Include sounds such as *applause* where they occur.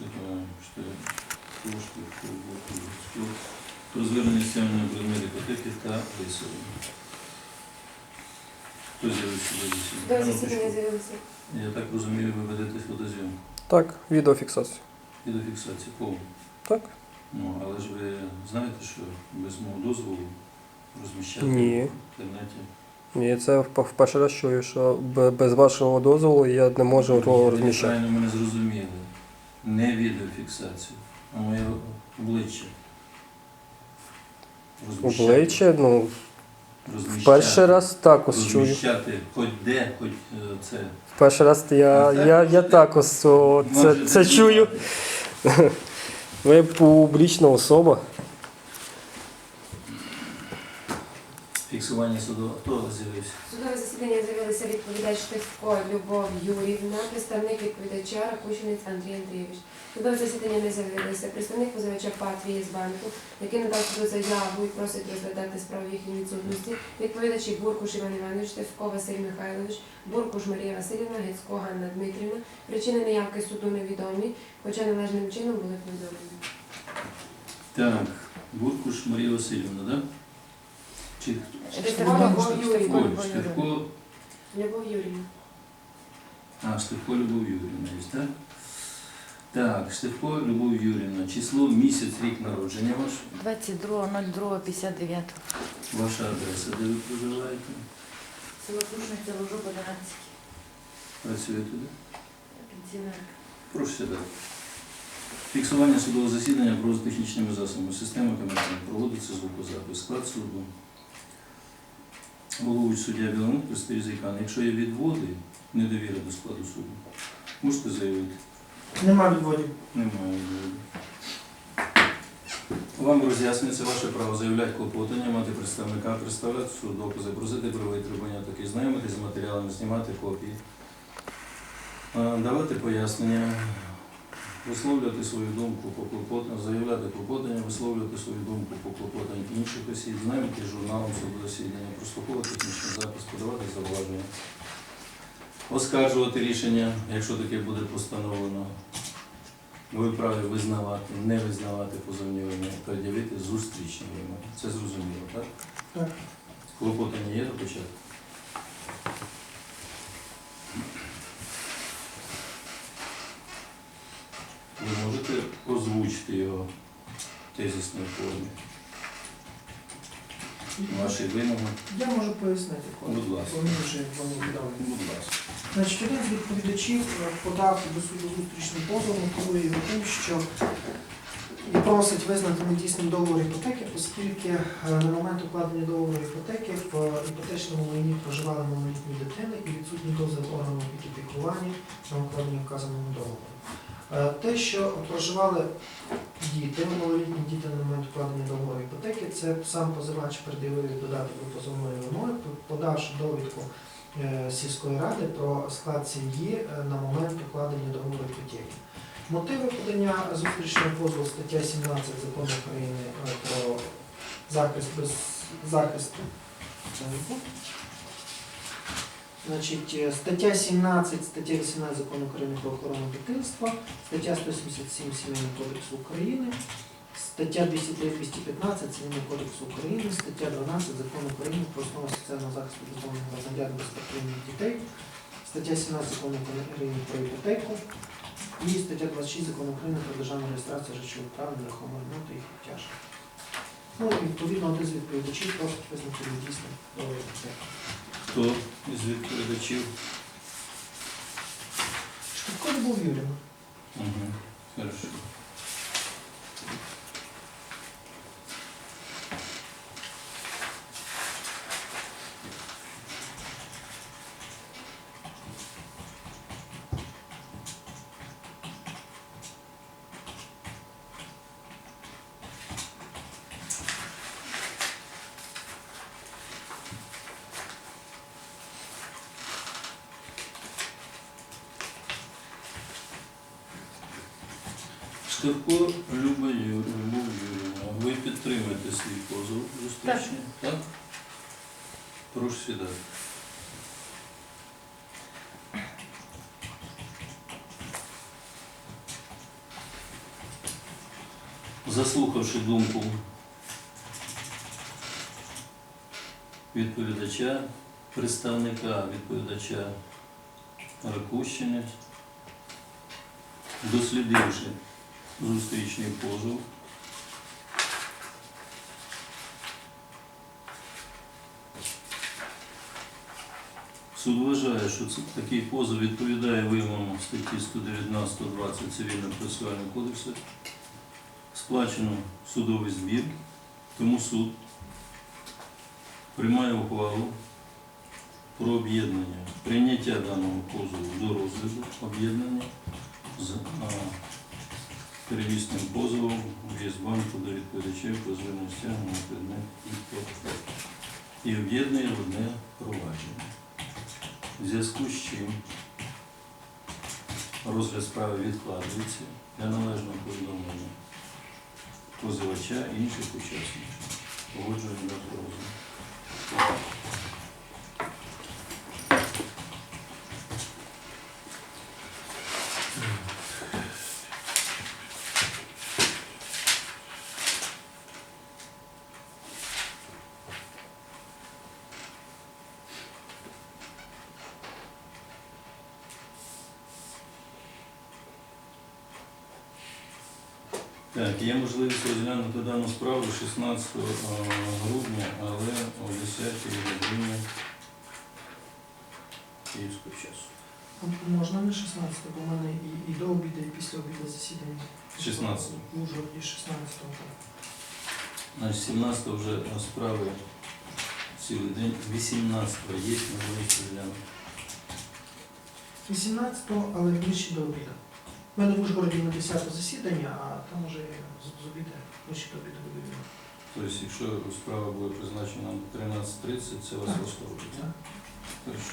Штефана, Штефан, Штефан, про звернення стягнення предметів іпотеки та виселення. Хто з'явився до До засідання? засідання з'явилися. Я так розумію, ви ведете фотозйомку. Так, відеофіксацію. Відеофіксацію повну. Так? Ну, але ж ви знаєте, що без мого дозволу розміщати Ні. в інтернеті. Ні, це вп- вперше раз чую, що без вашого дозволу я не можу його Ви розміщати. правильно мене зрозуміли. Не відеофіксацію, а моє обличчя. Розміщати. Обличчя, ну, Розміщати. перший раз також чую. Розміщати хоч де, хоч е, це. Перший раз я, я, я також о, це, це чую. *laughs* Ви публічна особа. Фіксування суду. Хто з'явився? Судове засідання з'явилися відповідач Штефко Любов Юрівна, представник відповідача Ракушинець Андрій Андрійович. Судове засідання не з'явилися. Представник позивача ПАТ Вієсбанку, який надав суду заяву і просить розглядати справу їхній відсутності. Відповідачі Буркуш Іван Іванович, Штефко Василь Михайлович, Буркуш Марія Васильівна, Гецько Ганна Дмитрівна. Причини неявки суду невідомі, хоча належним чином були повідомлені. Так, Буркуш Марія Васильівна, так? Да? Чи Штефко Любов Юрівна. Любов а, Штефко Любов Юрівна так? Так, Штефко Любов Юрівна, число, місяць, рік народження ваш, 22.02.59. ваша адреса, де ви проживаєте, Село Крушниця, Ложок 11. працюєте, де? Пенсіонерка. Прошу сідати. Фіксування судового засідання проводиться технічними засобами. Система коментарів проводиться звукозапис. Склад суду. Головуючий суддя Білонук, представник Зайкан. Якщо є відводи, недовіри до складу суду, можете заявити. Нема відводів. Немає відводу. Вам роз'яснюється ваше право заявляти клопотання, мати представника, представляти суд, докази, просити при витребування таких, знайомитись з матеріалами, знімати копії, давати пояснення, висловлювати свою думку по клопотанню, заявляти клопотання, висловлювати свою думку по клопотанню інших осіб, знайомитись з журналом суду засідання, прослуховувати технічний запис, подавати зауваження, оскаржувати рішення, якщо таке буде постановлено. Ви вправі визнавати, не визнавати позовні вимоги, пред'явити зустрічні вимоги. Це зрозуміло, так? Так. Клопотання є до початку? Ви можете озвучити його в тезисній формі. Ваші вимоги, Я можу пояснити, коли. будь ласка. Вони вже вони відомі. Будь ласка. Значить, один з відповідачів е, подав до суду зустрічний позов, мотивує його тим, що просить визнати недійсним договор іпотеки, оскільки е, на момент укладення договору іпотеки в е, іпотечному майні проживали малолітні дитини і відсутній дозвіл органу опіки піклування на укладення вказаного договору. Е, Те, що проживали діти, малолітні діти на момент укладення договору іпотеки, це сам позивач пред'явив додаток до позовної вимоги, подавши довідку е, сільської ради про склад сім'ї е, на момент укладення договору іпотеки. Мотиви подання зустрічного позову стаття 17 закону України про захист без захисту. Значить, е, стаття 17, стаття 18 закону України про охорону дитинства, стаття 177 Сімейного кодексу України, стаття 203-215 Цивільного кодексу України, стаття 12 закону України про основи соціального захисту бездомних громадян безпритульних дітей, стаття 17 закону України про іпотеку і стаття 26 закону України про державну реєстрацію речових прав нерухомого майна та їх тяж. Ну відповідно один з відповідачів просить визнати недійсним договір іпотеки. Хто із відповідачів? Швидко був Юріна. Угу. Хорошо. Штивко Люба Юрівна, ви підтримуєте свій позов зустрічний, так? Прошу сідати. Заслухавши думку відповідача, представника відповідача Ракущини, дослідивши зустрічний позов, Суд вважає, що такий позов відповідає вимогам статті 119-120 Цивільного процесуального кодексу. Сплачено судовий збір, тому суд приймає ухвалу про об'єднання, прийняття даного позову до розгляду об'єднання з первісним позовом В'єсбанку до відповідачів стягнення на предмет і портфель. І об'єднує одне провадження. В зв'язку з чим розгляд справи відкладається для належного повідомлення позивача інших учасників. Погоджуємо до розгляду. Так, є можливість розглянути дану справу 16 грудня, але о 10 годині київського часу. Можна не 16, бо в мене і, і до обіду, і після обіду засідання. 16. В Ужгороді 16 так. Значить, 17 вже справи цілий день, 18 є можливість розглянути. 18, але ближче до обіду. Ми мене в Ужгороді на 10 засідання, а там уже з обіду, ближче до обіду буде вільно. Тобто, якщо справа буде призначена на 13.30, це вас Так. розповідає. Так. Хорошо.